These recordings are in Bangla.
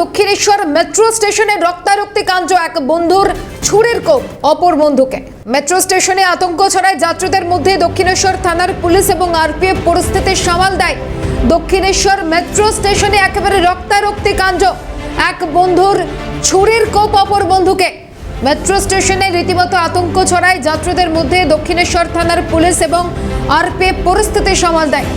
দক্ষিণেশ্বর মেট্রো স্টেশনে রক্তারক্তি কাণ্ড এক বন্ধুর ছুরির কোপ অপর বন্ধুকে। মেট্রো স্টেশনে আতঙ্ক ছড়ায় যাত্রীদের মধ্যে দক্ষিণেশ্বর থানার পুলিশ এবং আরপিএফ পরিস্থিতি সামাল দেয়। দক্ষিণেশ্বর মেট্রো স্টেশনে একেবারে রক্তারক্তি কাণ্ড এক বন্ধুর ছুরির কোপ অপর বন্ধুকে। মেট্রো স্টেশনে রীতিমতো আতঙ্ক ছড়ায় যাত্রীদের মধ্যে দক্ষিণেশ্বর থানার পুলিশ এবং আরপিএফ পরিস্থিতি সামাল দেয়।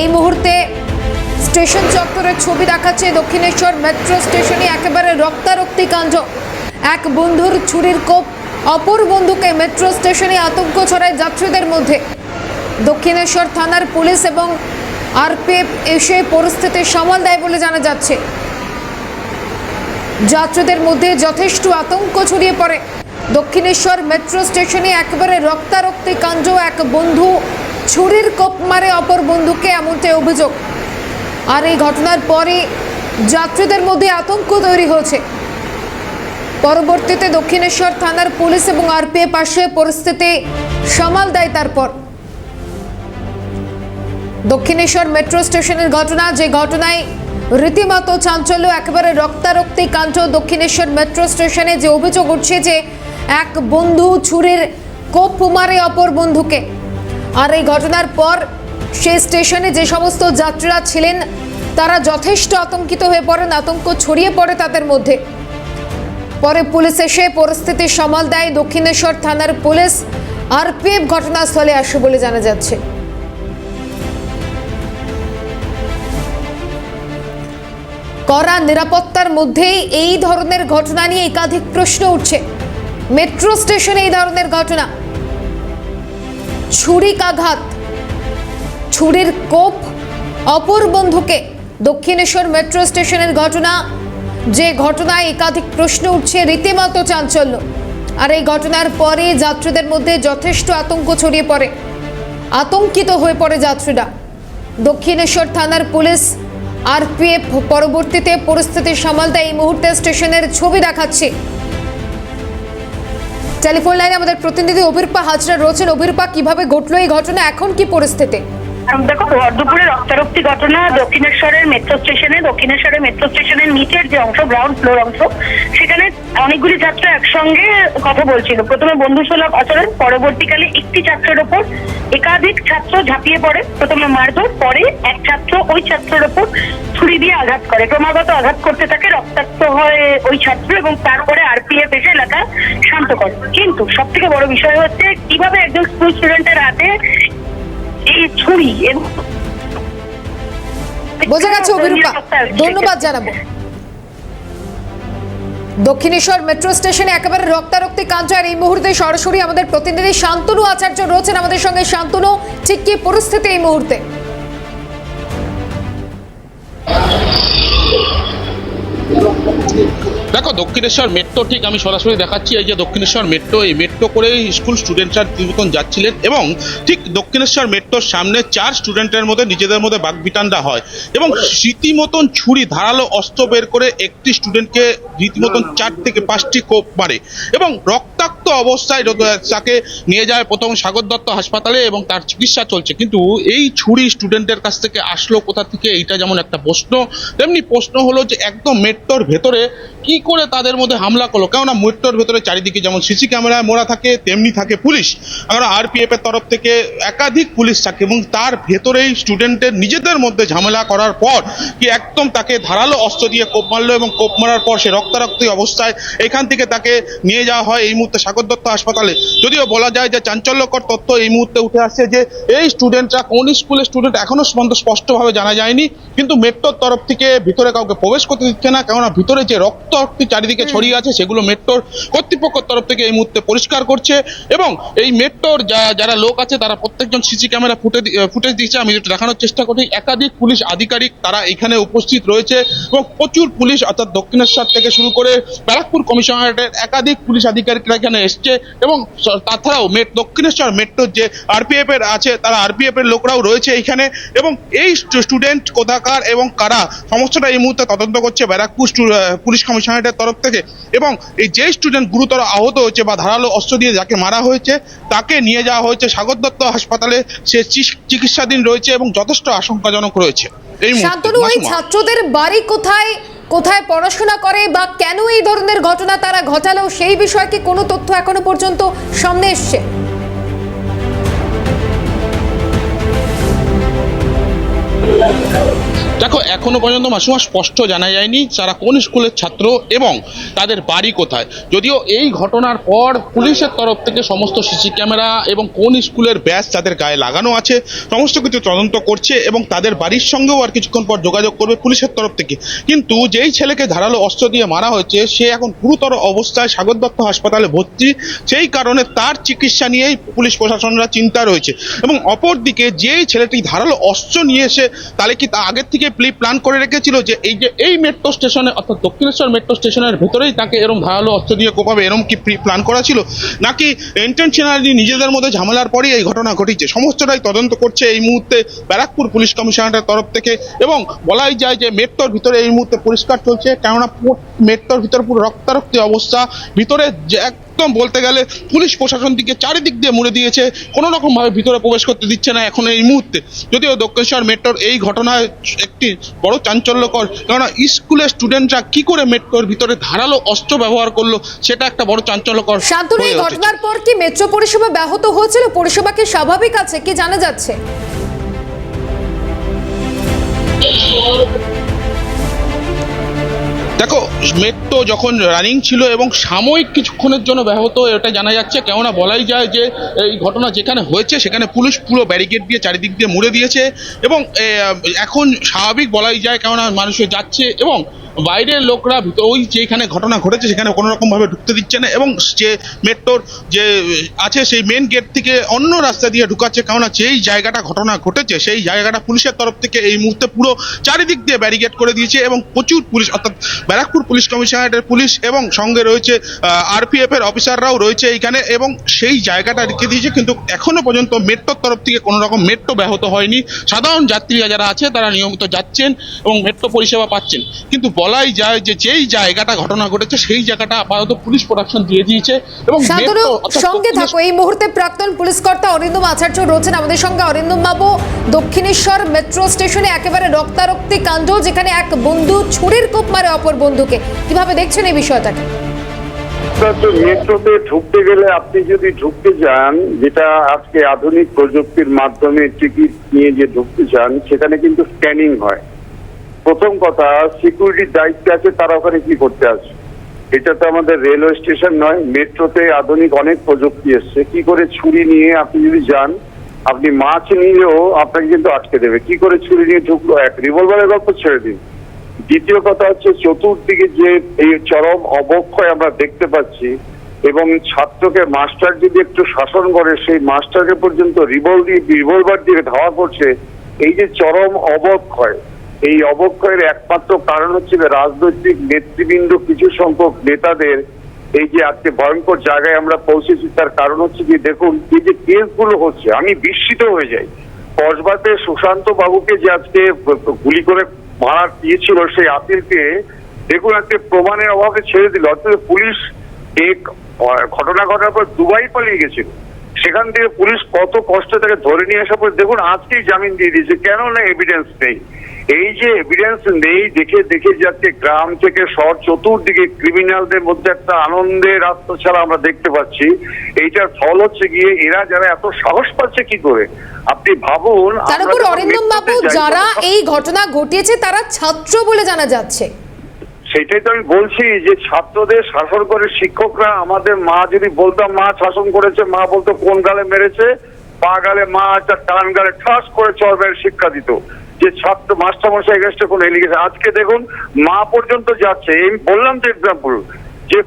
এই মুহূর্তে স্টেশন চত্বরের ছবি দেখাচ্ছে দক্ষিণেশ্বর মেট্রো স্টেশনে একেবারে রক্তারক্তি কাণ্ড। এক বন্ধুর ছুরির কোপ, অপর বন্ধুকে মেট্রো স্টেশনে আতঙ্ক ছড়ায় যাত্রীদের মধ্যে। দক্ষিণেশ্বর থানার পুলিশ এবং আরপিএফ এসে পরিস্থিতি সামাল দেয় বলে জানা যাচ্ছে। যাত্রীদের মধ্যে যথেষ্ট আতঙ্ক ছড়িয়ে পড়ে। দক্ষিণেশ্বর মেট্রো স্টেশনে একেবারে রক্তারক্তি কাণ্ড। এক বন্ধু ছুরির কোপ মারে অপর বন্ধুকে, এমনটাই অভিযোগ। আর এই ঘটনার পরে যাত্রীদের মধ্যে আতঙ্ক তৈরি হয়েছে। পরবর্তীতে দক্ষিণেশ্বর থানার পুলিশ এবং আরপিএফ পাশে পরিস্থিতি সামাল দেয় তারপর। দক্ষিণেশ্বর মেট্রো স্টেশনের ঘটনা, যে ঘটনায় রীতিমতো চাঞ্চল্য, একেবারে রক্তারক্তি কাণ্ড দক্ষিণেশ্বর মেট্রো স্টেশনে যে অভিযোগ উঠছে যে এক বন্ধু ছুরির কোপ মারে অপর বন্ধুকে। আর এই ঘটনার পর সেই স্টেশনে যে সমস্ত যাত্রীরা ছিলেন, তারা যথেষ্ট আতঙ্কিত হয়ে পড়েন, আতঙ্ক ছড়িয়ে পড়ে তাদের মধ্যে। পরে পুলিশ এসে পরিস্থিতি সামাল দেয়, দক্ষিণেশ্বর থানার পুলিশ আরপিএফ ঘটনাস্থলে আসে বলে জানা যাচ্ছে। কড়া নিরাপত্তার মধ্যেই এই ধরনের ঘটনা নিয়ে একাধিক প্রশ্ন উঠছে। মেট্রো স্টেশনে এই ধরনের ঘটনা। ছুরিকাঘাত ছুরির কোপ অপর বন্ধুকে দক্ষিণেশ্বর মেট্রো স্টেশনের ঘটনা। যে ঘটনায় একাধিক প্রশ্ন উঠছে, রীতিমতো চাঞ্চল্য। আর এই ঘটনার পরে যাত্রীদের মধ্যে যথেষ্ট আতঙ্ক ছড়িয়ে পড়ে। আতঙ্কিত হয়ে পড়ে যাত্রীরা। দক্ষিণেশ্বর থানার পুলিশ, আরপিএফ পরবর্তীতে পরিস্থিতি সামাল দেয় এই মুহূর্তে স্টেশনের ছবি দেখাচ্ছে। টেলিফোন লাইনে আমাদের প্রতিনিধি অভিরপা হাজরা রয়েছেন। অভিরপা, কীভাবে ঘটলো এই ঘটনা? এখন কি পরিস্থিতি? দেখো ভর রক্তারক্তি ঘটনা দক্ষিণেশ্বরের মেট্রো স্টেশনে দক্ষিণেশ্বরের মেট্রো স্টেশনের নিচের যে অংশ গ্রাউন্ড ফ্লোর অংশ, সেখানে অনেকগুলি ছাত্র একসঙ্গে কথা বলছিল। প্রথমে বন্ধু সুলভ আচরণ, পরবর্তীকালে একটি ছাত্রের ওপর একাধিক ছাত্র ঝাঁপিয়ে পড়ে, প্রথমে মারধর, পরে এক ছাত্র ওই ছাত্রের ওপর ছুরি দিয়ে আঘাত করে। ক্রমাগত আঘাত করতে থাকে, রক্তাক্ত হয় ওই ছাত্র এবং তারপরে আরপিএফ এসে এলাকা শান্ত করে। কিন্তু সব থেকে বড় বিষয় হচ্ছে, কীভাবে একজন স্কুল স্টুডেন্টের হাতে বোঝা গেছে অভিরূপা, ধন্যবাদ জানাব। দক্ষিণেশ্বর মেট্রো স্টেশনে একেবারে রক্তারক্তি কাণ্ড আর এই মুহূর্তে সরাসরি আমাদের প্রতিনিধি শান্তনু আচার্য রয়েছেন আমাদের সঙ্গে। শান্তনু, ঠিক কি পরিস্থিতি এই মুহূর্তে? দেখো, দক্ষিণেশ্বর মেট্রো ঠিক আমি সরাসরি দেখাচ্ছি, এই যে দক্ষিণেশ্বর মেট্রো এই মেট্রো করে স্কুল স্টুডেন্টরা মতন যাচ্ছিলেন এবং ঠিক দক্ষিণেশ্বর মেট্রোর সামনে চার স্টুডেন্টের মধ্যে নিজেদের মধ্যে বাগবিটানটা হয় এবং রীতিমতন ছুরি, ধারালো অস্ত্র বের করে একটি স্টুডেন্টকে রীতিমতন চার থেকে পাঁচটি কোপ মারে এবং রক্তাক্ত অবস্থায় তাকে নিয়ে যায় প্রথম সাগর দত্ত হাসপাতালে এবং তার চিকিৎসা চলছে। কিন্তু এই ছুরি স্টুডেন্টের কাছ থেকে আসলো কোথা থেকে? এইটা যেমন একটা প্রশ্ন, তেমনি প্রশ্ন হলো যে একদম মেট্রোর ভেতরে কি করে তাদের মধ্যে হামলা করল। কেননা মেট্রোর ভেতরে চারিদিকে যেমন সিসি ক্যামেরায় মোড়া থাকে, তেমনি থাকে পুলিশ। আমরা আরপিএফ এর তরফ থেকে একাধিক পুলিশ থাকে এবং তার ভেতরেই স্টুডেন্টের নিজেদের মধ্যে ঝামেলা করার পর কি একদম তাকে ধারালো অস্ত্র দিয়ে কোপ মারলো এবং কোপ মারার পর সে রক্তারক্তি অবস্থায় এখান থেকে তাকে নিয়ে যাওয়া হয় এই মুহূর্তে সাগর দত্ত হাসপাতালে। যদিও বলা যায় যে চাঞ্চল্যকর তথ্য এই মুহূর্তে উঠে আসছে যে এই স্টুডেন্টরা কোন স্কুলের স্টুডেন্ট এখনও পর্যন্ত স্পষ্টভাবে জানা যায়নি। কিন্তু মেট্রোর তরফ থেকে ভিতরে কাউকে প্রবেশ করতে দিচ্ছে না, কেননা ভিতরে যে রক্তারক্তি চারিদিকে ছড়িয়ে আছে সেগুলো মেট্রোর কর্তৃপক্ষের তরফ থেকে এই মুহূর্তে পরিষ্কার করছে এবং এই মেট্রোর যারা লোক আছে তারা প্রত্যেকজন সিসি ক্যামেরা ফুটে ফুটেজ দিচ্ছে আমি একটু দেখানোর চেষ্টা করি একাধিক পুলিশ আধিকারিক তারা এখানে উপস্থিত রয়েছে এবং প্রচুর পুলিশ অর্থাৎ দক্ষিণেশ্বর থেকে শুরু করে ব্যারাকপুর কমিশনারেটের একাধিক পুলিশ আধিকারিকরা এখানে এসছে এবং তাছাড়াও মেট দক্ষিণেশ্বর মেট্রোর যে আরপিএফ এর আছে তারা আরপিএফ এর লোকরাও রয়েছে এখানে এবং এই স্টুডেন্ট কোথাকার এবং কারা সমস্যাটা এই মুহূর্তে তদন্ত করছে ব্যারাকপুর পুলিশ আহ, কমিশনারেটের তরফ থেকে এবং এই যে স্টুডেন্ট গুরুতর আহত হয়েছে বা ধারালো অস্ত্র দিয়ে যাকে মারা হয়েছে তাকে নিয়ে যাওয়া হয়েছে স্বাগত দত্ত হাসপাতালে। সে চিকিৎসাধীন রয়েছে এবং যথেষ্ট আশঙ্কাজনক রয়েছে। এই মুহূর্তে শান্তনু এই ছাত্রদের বাড়ি কোথায় কোথায় পড়াশোনা করে বা কেন এই ধরনের ঘটনা তারা ঘটালো সেই বিষয়ে কি কোনো তথ্য এখনও পর্যন্ত সামনে এসছে? দেখো, এখনও পর্যন্ত মাসুমা স্পষ্ট জানা যায়নি তারা কোন স্কুলের ছাত্র এবং তাদের বাড়ি কোথায়। যদিও এই ঘটনার পর পুলিশের তরফ থেকে সমস্ত সিসি ক্যামেরা এবং কোন স্কুলের ব্যাস তাদের গায়ে লাগানো আছে, সমস্ত কিছু তদন্ত করছে এবং তাদের বাড়ির সঙ্গেও আর কিছুক্ষণ পর যোগাযোগ করবে পুলিশের তরফ থেকে। কিন্তু যেই ছেলেকে ধারালো অস্ত্র দিয়ে মারা হয়েছে, সে এখন গুরুতর অবস্থায় সাগর দত্ত হাসপাতালে ভর্তি। সেই কারণে তার চিকিৎসা নিয়েই পুলিশ প্রশাসনরা চিন্তা রয়েছে। এবং অপরদিকে যেই ছেলেটি ধারালো অস্ত্র নিয়ে এসে, তাহলে কি তা আগের থেকে প্লি প্ল্যান করে রেখেছিল যে এই যে এই মেট্রো স্টেশনে অর্থাৎ দক্ষিণেশ্বর মেট্রো স্টেশনের ভেতরেই তাকে এরম ধারালো অস্ত্র দিয়ে কোপাবে, এরম কি প্ল্যান করা ছিল? নাকি ইন্টেনশনালি নিজেদের মধ্যে ঝামেলার পরেই এই ঘটনা ঘটেছে? সমস্তটাই তদন্ত করছে এই মুহূর্তে ব্যারাকপুর পুলিশ কমিশনারের তরফ থেকে এবং বলাই যায় যে মেট্রোর ভিতরে এই মুহূর্তে পরিষ্কার চলছে। কেননা মেট্রোর ভিতরে পুরো রক্তারক্তি অবস্থা। ভিতরে যে একদম বলতে গেলে পুলিশ প্রশাসন দিকে চারিদিক দিয়ে মুড়ে দিয়েছে। কোনো রকমভাবে ভিতরে প্রবেশ করতে দিচ্ছে না এখন এই মুহূর্তে। যদিও দক্ষিণেশ্বর মেট্রোর এই ঘটনায় একটি বড় চাঞ্চল্যকর কেননা স্কুলের স্টুডেন্টরা কি করে মেট্রোর ভিতরে ধারালো অস্ত্র ব্যবহার করল সেটা একটা বড় চাঞ্চল্যকর শান্তনু এই ঘটনার পর কি মেট্রো পরিষেবা ব্যাহত হয়েছিল? পরিষেবা কি স্বাভাবিক আছে? কি জানা যাচ্ছে? দেখো মেট্রো যখন রানিং ছিল এবং সাময়িক কিছুক্ষণের জন্য ব্যাহত, এটা জানা যাচ্ছে। কেননা বলাই যায় যে, এই ঘটনা যেখানে হয়েছে, সেখানে পুলিশ পুরো ব্যারিকেড দিয়ে চারিদিক দিয়ে মুড়ে দিয়েছে এবং এখন স্বাভাবিক বলাই যায় কেননা মানুষ যাচ্ছে এবং বাইরের লোকরা ওই যেখানে ঘটনা ঘটেছে, সেখানে কোনো রকমভাবে ঢুকতে দিচ্ছে না এবং যে মেট্রোর যে, আছে সেই মেন গেট থেকে অন্য রাস্তা দিয়ে ঢুকাচ্ছে, কেননা যেই জায়গাটা ঘটনা ঘটেছে, সেই জায়গাটা পুলিশের তরফ থেকে এই মুহূর্তে পুরো চারিদিক দিয়ে ব্যারিকেড করে দিয়েছে এবং প্রচুর পুলিশ, অর্থাৎ ব্যারাকপুর পুলিশ কমিশনারেটের পুলিশ এবং সঙ্গে রয়েছে আরপিএফ এর অফিসাররাও রয়েছে এইখানে এবং সেই জায়গাটা রেখে দিয়েছে, কিন্তু এখনও পর্যন্ত মেট্রোর তরফ থেকে কোনো রকম মেট্রো ব্যাহত হয়নি। সাধারণ যাত্রীরা যারা আছে, তারা নিয়মিত যাচ্ছেন এবং মেট্রো পরিষেবা পাচ্ছেন। কিন্তু বলাই যায় যে যেই জায়গাটা ঘটনা ঘটেছে সেই জায়গাটা আপাতত পুলিশ প্রোডাকশন দিয়ে দিয়েছে এবং সঙ্গে থাকো। এই মুহূর্তে প্রাক্তন পুলিশ কর্তা অরিন্দম আচার্য রয়েছেন আমাদের সঙ্গে। অরিন্দম বাবু দক্ষিণেশ্বর মেট্রো স্টেশনে একেবারে রক্তারক্তি কাণ্ড যেখানে এক বন্ধু ছুরির কোপ মারে অপর বন্ধুকে। কীভাবে দেখছেন এই বিষয়টাকে? মেট্রোতে ঢুকতে গেলে আপনি যদি ঢুকতে যান যেটা আজকে আধুনিক প্রযুক্তির মাধ্যমে টিকিট নিয়ে যে ঢুকতে চান সেখানে কিন্তু স্ক্যানিং হয়। প্রথম কথা সিকিউরিটির দায়িত্বে আছে, তারা ওখানে কি করতে আসে এটা তো আমাদের রেলওয়ে স্টেশন নয়, মেট্রোতে আধুনিক অনেক প্রযুক্তি এসছে। কি করে ছুরি নিয়ে আপনি যদি যান, আপনি মাছ নিলেও আপনাকে কিন্তু আটকে দেবে। কি করে ছুরি নিয়ে ঢুকলো? এক রিভলভারের গল্প ছেড়ে দিন। দ্বিতীয় কথা হচ্ছে, চতুর্দিকে যে এই চরম অবক্ষয় আমরা দেখতে পাচ্ছি, এবং ছাত্রকে মাস্টার যদি একটু শাসন করে, সেই মাস্টারকে পর্যন্ত দিয়ে রিভলভার দিয়ে ধাওয়া করছে, এই যে চরম অবক্ষয় এই অবক্ষয়ের একমাত্র কারণ হচ্ছে রাজনৈতিক নেতৃবৃন্দ কিছু সংখ্যক নেতাদের এই যে আজকে ভয়ঙ্কর জায়গায় আমরা পৌঁছেছি, তার কারণ হচ্ছে যে দেখুন, এই যে কেসগুলো হচ্ছে, আমি বিস্মিত হয়ে যাই। কসবাতে সুশান্ত বাবুকে যে আজকে গুলি করে মারা দিয়েছিল সেই আপিলকে দেখুন, আজকে প্রমাণের অভাবে ছেড়ে দিল। অর্থাৎ পুলিশ এক ঘটনা ঘটার পর দুবাই পালিয়ে গেছিল। সেখান থেকে পুলিশ কত কষ্ট তাকে ধরে নিয়ে আসার পর দেখুন, আজকেই জামিন দিয়ে দিয়েছে। কেন না এভিডেন্স নেই। এই যে এভিডেন্স নেই দেখে দেখে যাচ্ছে গ্রাম থেকে শহর চতুর্দিকে ক্রিমিনালদের মধ্যে একটা আনন্দের রাস্তা ছাড়া আমরা দেখতে পাচ্ছি। এইটার ফল হচ্ছে গিয়ে এরা যারা এত সাহস পাচ্ছে কি করে? আপনি ভাবুন তার উপর অরিন্দম বাবু যারা এই ঘটনা ঘটিয়েছে তারা ছাত্র বলে জানা যাচ্ছে। সেটাই তো আমি বলছি যে ছাত্রদের শাসন করে শিক্ষকরা আমাদের মা যদি বলতাম মা শাসন করেছে মা বলতো কোন গালে মেরেছে? পা গালে মা একটা টান গালে ঠাস করে চরবের শিক্ষা দিত। যে ছাত্র মাস্টারমশাই এগেস্টে কোনো এলিগেশন আজকে দেখুন, মা পর্যন্ত যাচ্ছে। এই বললাম তো এক্সাম্পল যে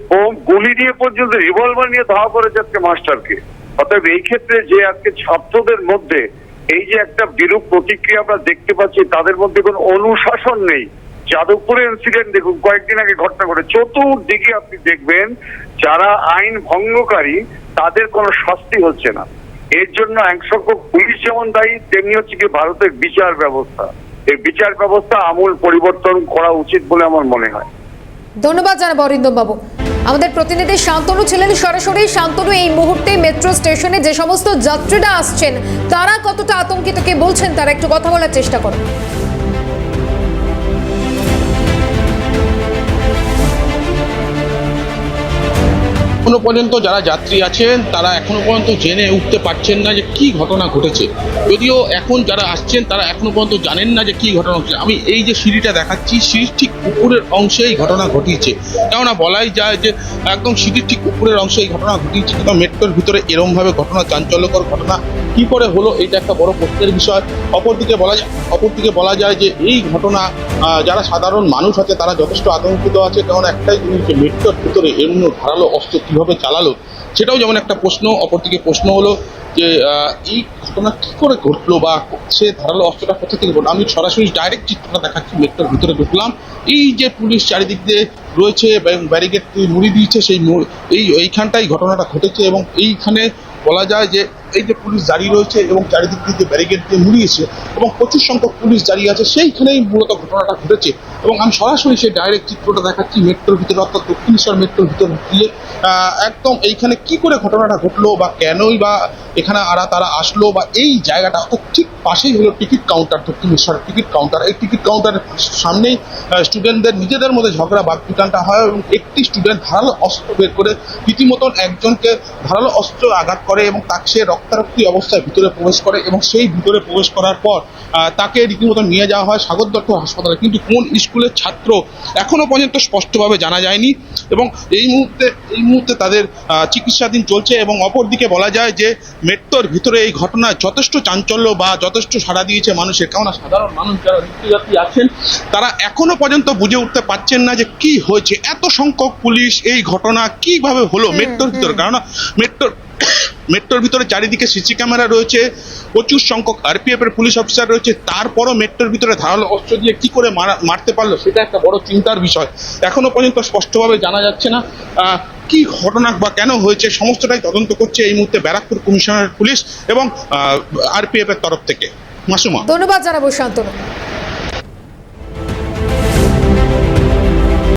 গুলি দিয়ে পর্যন্ত রিভলভার নিয়ে ধাওয়া করেছে আজকে মাস্টারকে। অতএব এই ক্ষেত্রে যে আজকে ছাত্রদের মধ্যে এই যে একটা বিরূপ প্রতিক্রিয়া আমরা দেখতে পাচ্ছি, তাদের মধ্যে কোনো অনুশাসন নেই। যাদবপুরে ইনসিডেন্ট দেখুন, কয়েকদিন আগে ঘটনা ঘটে। চতুর্দিকে আপনি দেখবেন, যারা আইন ভঙ্গকারী, তাদের কোনো শাস্তি হচ্ছে না। এর জন্য এক সংখ্যক পুলিশ যেমন দায়ী, তেমনি হচ্ছে কি ভারতের বিচার ব্যবস্থা। এই বিচার ব্যবস্থা আমূল পরিবর্তন করা উচিত বলে আমার মনে হয়। ধন্যবাদ জানাব অরিন্দম বাবু আমাদের প্রতিনিধি শান্তনু ছিলেন সরাসরি। শান্তনু, এই মুহূর্তে মেট্রো স্টেশনে যে সমস্ত যাত্রীরা আসছেন, তারা কতটা আতঙ্কিত? কে বলছেন? তারা একটু কথা বলার চেষ্টা করুন। এখনও পর্যন্ত যারা যাত্রী আছেন, তারা এখনও পর্যন্ত জেনে উঠতে পারছেন না যে কি ঘটনা ঘটেছে। যদিও এখন যারা আসছেন, তারা এখনও পর্যন্ত জানেন না যে কি ঘটনা ঘটেছে। আমি এই যে সিঁড়িটা দেখাচ্ছি সিঁড়ির ঠিক উপরের অংশে এই ঘটনা ঘটিয়েছে। কেননা বলাই যায় যে একদম সিঁড়ির ঠিক উপরের অংশে এই ঘটনা ঘটিয়েছে, কিন্তু মেট্রোর ভিতরে এরমভাবে ঘটনা, চাঞ্চল্যকর ঘটনা কি করে হলো, এটা একটা বড় প্রশ্নের বিষয়। অপরদিকে বলা যায়, অপরদিকে বলা যায় যে এই ঘটনা যারা সাধারণ মানুষ আছে, তারা যথেষ্ট আতঙ্কিত আছে কারণ একটাই জিনিস যে মেট্রোর ভিতরে এমন ধারালো অস্ত্র কীভাবে চালালো সেটাও যেমন একটা প্রশ্ন, অপরদিকে প্রশ্ন হলো যে এই ঘটনা কী করে ঘটলো বা সে ধারালো অস্ত্রটা কোথা থেকে ঘটলো? আমি সরাসরি ডাইরেক্ট চিত্রটা দেখাচ্ছি মেট্রোর ভিতরে ঢুকলাম। এই যে পুলিশ চারিদিক দিয়ে রয়েছে এবং ব্যারিকেড মুড়ি দিয়েছে, সেই এই এইখানটাই ঘটনাটা ঘটেছে এবং এইখানে বলা যায় যে এই যে পুলিশ দাঁড়িয়ে রয়েছে এবং চারিদিক দিয়ে যে ব্যারিকেড দিয়ে মুড়িয়েছে এবং প্রচুর সংখ্যক পুলিশ দাঁড়িয়ে আছে, সেইখানেই মূলত ঘটনাটা ঘটেছে। এবং আমি সরাসরি সেই ডাইরেক্ট চিত্রটা দেখাচ্ছি মেট্রোর ভিতরে, অর্থাৎ দক্ষিণেশ্বর মেট্রোর ভিতর দিয়ে। একদম এইখানে কি করে ঘটনাটা ঘটলো বা কেনই বা এখানে আরা তারা আসলো বা এই জায়গাটা ঠিক পাশেই হলো ticket counter Dakshineswar ticket counter এই টিকিট কাউন্টারের সামনেই স্টুডেন্টদের নিজেদের মধ্যে ঝগড়া বাকবিটানটা হয় এবং একটি স্টুডেন্ট ধারালো অস্ত্র বের করে রীতিমতন একজনকে ধারালো অস্ত্র আঘাত করে এবং তাকে সে রক্তারক্তি অবস্থায় ভিতরে প্রবেশ করে এবং সেই ভিতরে প্রবেশ করার পর তাকে রীতিমতো নিয়ে যাওয়া হয় সাগর দত্ত হাসপাতালে। কিন্তু কোন স্কুলের ছাত্র এখনও পর্যন্ত স্পষ্টভাবে জানা যায়নি এবং এই মুহূর্তে এই মুহূর্তে তাদের চিকিৎসাধীন চলছে এবং অপরদিকে বলা যায় যে মেট্রোর ভিতরে এই ঘটনায় যথেষ্ট চাঞ্চল্য বা যথেষ্ট সাড়া দিয়েছে মানুষের কেননা সাধারণ মানুষ যারা নিত্যযাত্রী আছেন তারা এখনও পর্যন্ত বুঝে উঠতে পারছেন না যে কি হয়েছে। এত সংখ্যক পুলিশ এই ঘটনা কীভাবে হলো মেট্রোর ভিতরে? কেননা মেট্রোর মেট্রোর ভিতরে চারিদিকে সিসি ক্যামেরা রয়েছে, প্রচুর সংখ্যক আরপিএফ এর পুলিশ অফিসার রয়েছে, তারপরও মেট্রোর ভিতরে ধারালো অস্ত্র দিয়ে কি করে মারা- মারতে পারল সেটা একটা বড় চিন্তার বিষয়। এখনও পর্যন্ত স্পষ্টভাবে জানা যাচ্ছে না কি ঘটনা বা কেন হয়েছে, সমস্তটাই তদন্ত করছে এই মুহূর্তে ব্যারাকপুর কমিশনার পুলিশ এবং আরপিএফ এর তরফ থেকে। মাসুমা। ধন্যবাদ জানাব শান্তনু।